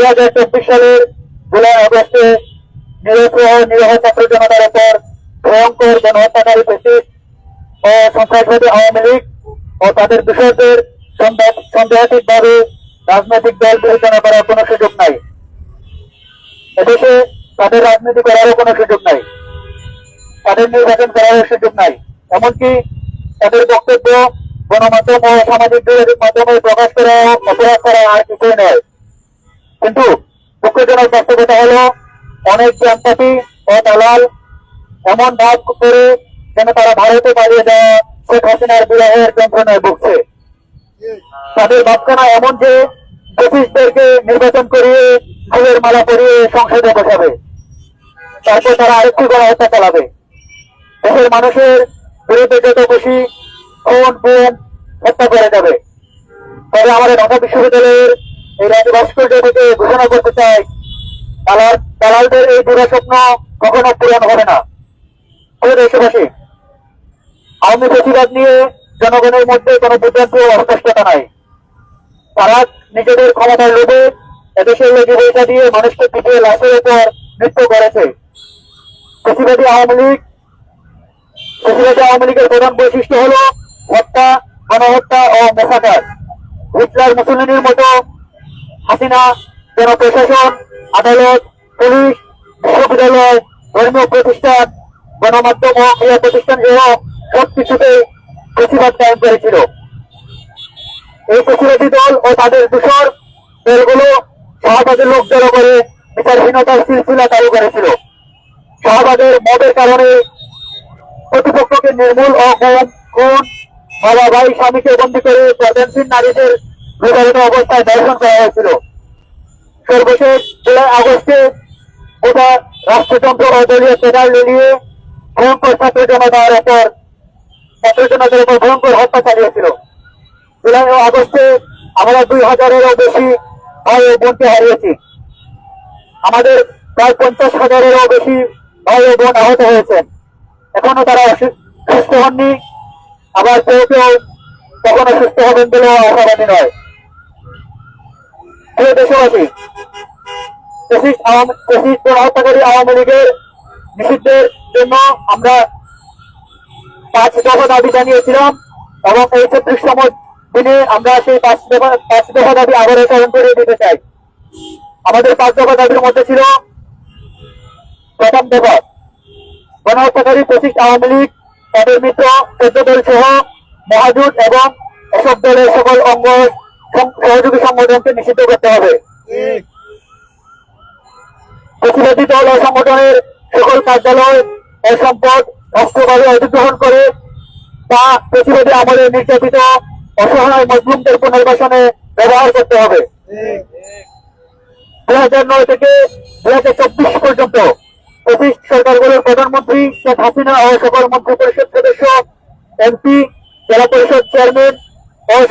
দুই হাজার চব্বিশ সালের জুলাই আগস্টে নিরস্ত্র নিরহ ছাত্র জনতার উপর ভয়ঙ্কর গণহত্যাকারী প্রেসিড ও সন্ত্রাসবাদী আওয়ামী লীগ ও তাদের দূষকদের সন্দেহাতীত ভাবে রাজনৈতিক দল বিবেচনা করার কোনো সুযোগ নাই। এদেশে তাদের রাজনীতি করারও কোনো সুযোগ নাই। তাদের নির্বাচন করারও সুযোগ নাই। এমনকি তাদের বক্তব্য গণমাধ্যম ও সামাজিক যোগাযোগ মাধ্যমে প্রকাশ করা অপরাধ করা আর কিছুই নয় কিন্তু দুঃখজনক বাস্তবতা হলো, অনেক জানপাতি ও দালাল এমন ভাব করে যেন তারা ভারতে পালিয়ে দেওয়া শেখ হাসিনার বিবাহের যন্ত্রণায় ভুগছে। তাদের ভাবখানা এমন যে ব্রিটিশদেরকে নির্বাচন করিয়ে ফুলের মালা পরিয়ে সংসদে বসাবে, তারপর তারা আরেকটি গণহত্যা চালাবে। দেশের মানুষের বিরুদ্ধে যত বেশি খুন গুম হত্যা করে যাবে তবে আমাদের ঢাকা বিশ্ববিদ্যালয়ের জনগণের মধ্যে কোনো বিভ্রান্তি অস্পষ্টতা নাই। তারা নিজেদের ক্ষমতার লোভে এদেশের লেগে দিয়ে মানুষকে পিটিয়ে লাশের উপর নৃত্য করেছে। প্রতিবাদী আওয়ামী লীগ প্রতিবাদী আওয়ামী লীগের প্রধান বৈশিষ্ট্য হল হত্যা, গণহত্যা ও মেসাকার। হিটলার মুসলিনের মতো হাসিনা জনপ্রশাসন আদালত, পুলিশ, বিশ্ববিদ্যালয়, ধর্মীয় প্রতিষ্ঠান, গণমাধ্যম ও ক্রীড়া প্রতিষ্ঠান সহ সব কিছুতে প্রতিবাদ কায়েম করেছিল। এই প্রতিবাদী দল ও তাদের দূষর দলগুলো শাহবাগের লোক জড়ো করে বিচারহীনতার সিলসিলা চালু করেছিল। শাহবাগের মদের কারণে প্রতিপক্ষকে নির্মূল ও গুম খুন বাবা ভাই স্বামীকে বন্দী করে প্রধানশীল নারীদের বিবাহিত অবস্থায় দর্শন করা হয়েছিল। সর্বশেষ জুলাই আগস্টে গোটা রাষ্ট্রযন্ত্র ও দলীয় পেডাল লেলিয়ে ভয়ঙ্কর ছাত্র জনতার ওপর ছাত্র জনতার উপর ভয়ঙ্কর হত্যা চালিয়েছিল। জুলাই ও আগস্টে আমরা দুই হাজারেরও বেশি ভাই ও বোনকে হারিয়েছি। আমাদের প্রায় পঞ্চাশ হাজারেরও বেশি ভাই ও বোন আহত হয়েছেন। এখনও তারা সুস্থ হননি। আবার কেউ কেউ কখনো সুস্থ হবেন বলেও আশাবাদী নয়। আওয়ামী লীগের নিষিদ্ধের জন্য আমরা পাঁচ দফা দাবি জানিয়েছিলাম এবং এই ছত্রিশতম দিনে আমরা সেই পাঁচ দফা পাঁচ দফা দাবি স্মরণ করে দিতে চাই। আমাদের পাঁচ দফা দাবির মধ্যে ছিল প্রথম দফা। গণহত্যাকারী পঁচিশ আওয়ামী লীগ, তাদের মিত্র চোদ্দ দল সহ এবং এসব দলের সকল অঙ্গ সহযোগী সংগঠনকে নিষিদ্ধ করতে হবে। প্রতিবাদী দল ও সংগঠনের সকল কার্যালয় ও সম্পদ রাষ্ট্রভাবে অধিগ্রহণ করে তা প্রতিবাদী আমলে নির্যাতিত অসহায় মজলুমদের পুনর্বাসনে ব্যবহার করতে হবে। দুই হাজার নয় থেকে দুই হাজার চব্বিশ পর্যন্ত পঁচিশ সরকারগুলোর প্রধানমন্ত্রী শেখ হাসিনা ও সকল মন্ত্রী পরিষদ সদস্য এমপি জেলা পরিষদ চেয়ারম্যান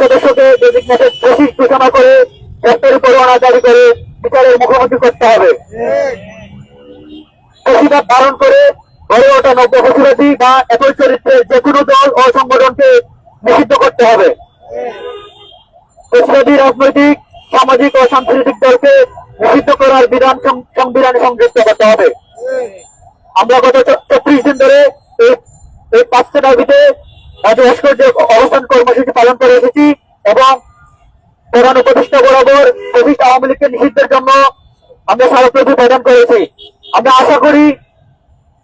সদস্যকে ডেজিগনেটেড পঁচিশ ঘোষণা করে গ্রেপ্তারি পরোয়ানা জারি করে বিচারের মুখোমুখি করতে হবে। প্রতিবাদ ধারণ করে গড়ে ওঠা নব্য প্রতিবাদী বা একই চরিত্রের যে কোনো দল ও সংগঠনকে নিষিদ্ধ করতে হবে। প্রতিবাদী রাজনৈতিক, সামাজিক ও সাংস্কৃতিক দলকে নিষিদ্ধ করার বিধান সংবিধানে সংযুক্ত করতে হবে। আমরা গত চব্বিশ দিন ধরে এই পাঁচটা দাবিতে রাজ্য ভাস্কর্য অবস্থান কর্মসূচি পালন করে এসেছি এবং প্রধান উপদেষ্টা বরাবর প্রতিষ্ঠা আওয়ামী লীগকে নিষিদ্ধের জন্য আমরা স্মারকলিপি প্রদান করেছি। আমরা আশা করি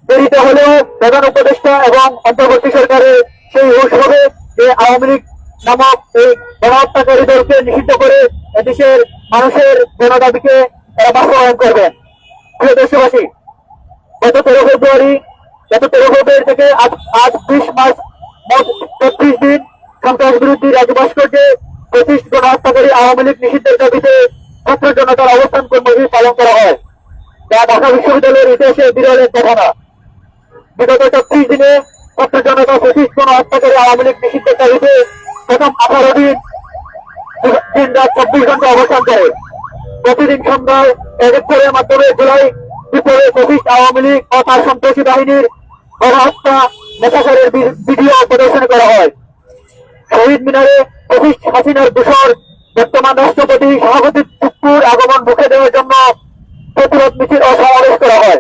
দেরিতে হলেও প্রধান উপদেষ্টা এবং অন্তর্বর্তী সরকারের সেই হুশ হবে যে আওয়ামী লীগ নামক এই গণহত্যাকারী দলকে নিষিদ্ধ করে এদেশের মানুষের গণদাবিকে তারা বাস্তবায়ন করবেন প্রিয় দেশবাসী, গত তেরো ফেব্রুয়ারি, গত তেরো ফেব্রুয়ারি থেকে আজ আজ বিশ মার্চ মোট তেত্রিশ দিন সন্ত্রাস বিরোধী রাজ্য ভাস্কর্যে পঁচিশ গণহত্যাকারী আওয়ামী লীগ নিষিদ্ধের দাবিতে ছাত্র জনতার অবস্থান কর্মসূচি পালন করা হয়। যা ঢাকা বিশ্ববিদ্যালয়ের ইতিহাসে এক বিগত চব্বিশ দিনে ছাত্র জনতা পঁচিশ গণহত্যাকারী আওয়ামী লীগ নিষিদ্ধের দাবিতে প্রথম আঠারো দিন দিন রাত চব্বিশ ঘণ্টা অবস্থান করে। প্রতিদিন সন্ধ্যায় একের মাধ্যমে জুলাই দুপুরে পঁচিশ আওয়ামী লীগ ও তার সন্ত্রাসী বাহিনীর গণহত্যা নেতাচারের বি- ভিডিও প্রদর্শন করা হয়। শহীদ মিনারে হাসিনার দূষর বর্তমান রাষ্ট্রপতি সভাপতি টুকুর আগমন মুখে দেওয়ার জন্য প্রতিরোধ মিছিল ও সমাবেশ করা হয়।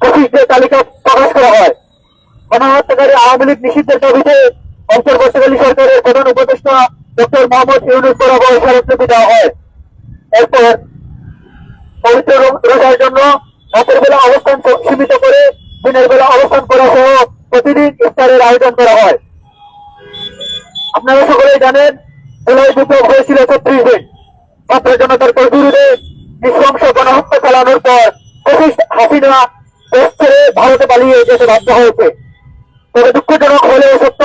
পঁচিশদের তালিকা প্রকাশ করা হয়। গণহত্যাকারী আওয়ামী লীগ নিষিদ্ধের দাবিতে অন্তর্বর্তীকালী সরকারের প্রধান উপদেষ্টা ডক্টর মোহাম্মদ ইউনুস বরাবর স্মারকলিপি দেওয়া হয়। এরপর পবিত্র রোজার জন্য রাতের বেলা অবস্থান সীমিত করে দিনের বেলা অবস্থান করা সহ প্রতিদিন ইফতারের আয়োজন করা হয়। আপনারা সকলেই জানেন জুলাই হয়েছিল ছত্রিশ ছাত্র জনতার বিরুদ্ধে নৃশংস গণহত্যা চালানোর পর ব্রিটিশ হাসিনা দেশ ছেড়ে ভারতে পালিয়ে যেতে বাধ্য হয়েছে। তবে দুঃখজনক হলেও সত্য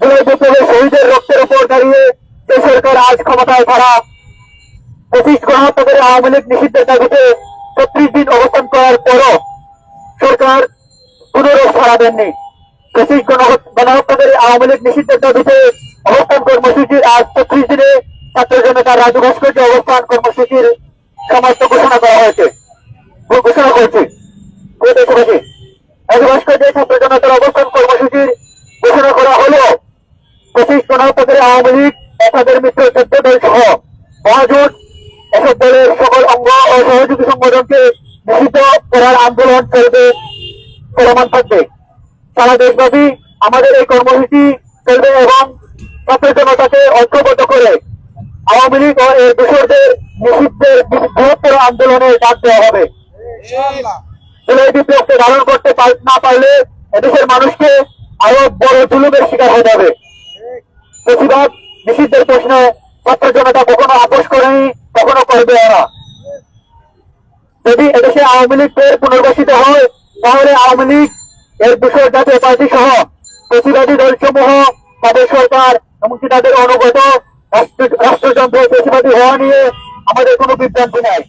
জুলাই বিপ্লবের শহীদের রক্তের উপর দাঁড়িয়ে যে সরকার আজ ক্ষমতায় থাকা পঁচিশ গণহত্যা করে আওয়ামী লীগ নিষিদ্ধের দাবিতে ছত্রিশ দিন অবস্থান করার পরও সরকার পুনরূপ সাড়া দেননি। পঁচিশ গণহত্যাকারী আওয়ামী লীগ নিষিদ্ধের দাবিতে অবস্থান কর্মসূচির আজ ছত্রিশ দিনে ছাত্র জনতা রাজু ভাস্কর্য অবস্থান কর্মসূচির সমাপ্ত ঘোষণা করা হয়েছে। ঘোষণা করেছে। রাজু ভাস্কর্যে ছাত্র জনতার অবস্থান কর্মসূচির ঘোষণা করা হলো পঁচিশ গণহত্যাকারী আওয়ামী লীগ, নেতাদের মিত্র চোদ্দ দল সহ মহাজোট, এসব দলের সকল অঙ্গ ও সহযোগী সংগঠনকে নিষিদ্ধ করার আন্দোলন চলবে, চলমান থাকবে। সারা দেশব্যাপী আমাদের এই কর্মসূচি চলবে এবং ছাত্র জনতাকে ঐক্যবদ্ধ করে আওয়ামী লীগ ও এর দোষরদের নিষিদ্ধের বৃহত্তর আন্দোলনে ডাক দেওয়া হবে। জুলাই বিপ্লবকে ধারণ করতে না পারলে এদেশের মানুষকে আরও বড় জুলুমের শিকার হতে হবে। প্রতিবাদ নিষিদ্ধের প্রশ্নে ছাত্র জনতা কখনো আপোষ করেনি কখনো করবে না। যদি এদেশে আওয়ামী লীগ পুনর্বাসিত হয় তাহলে আওয়ামী লীগ এর দূষর জাতীয় পার্টি সহ প্রতিবাদী দলসমূহ তাদের সরকার এমনকি তাদের অনুগত রাষ্ট্র- রাষ্ট্রযন্ত্র প্রতিবাদী হওয়া নিয়ে আমাদের কোনো বিভ্রান্তি নাই।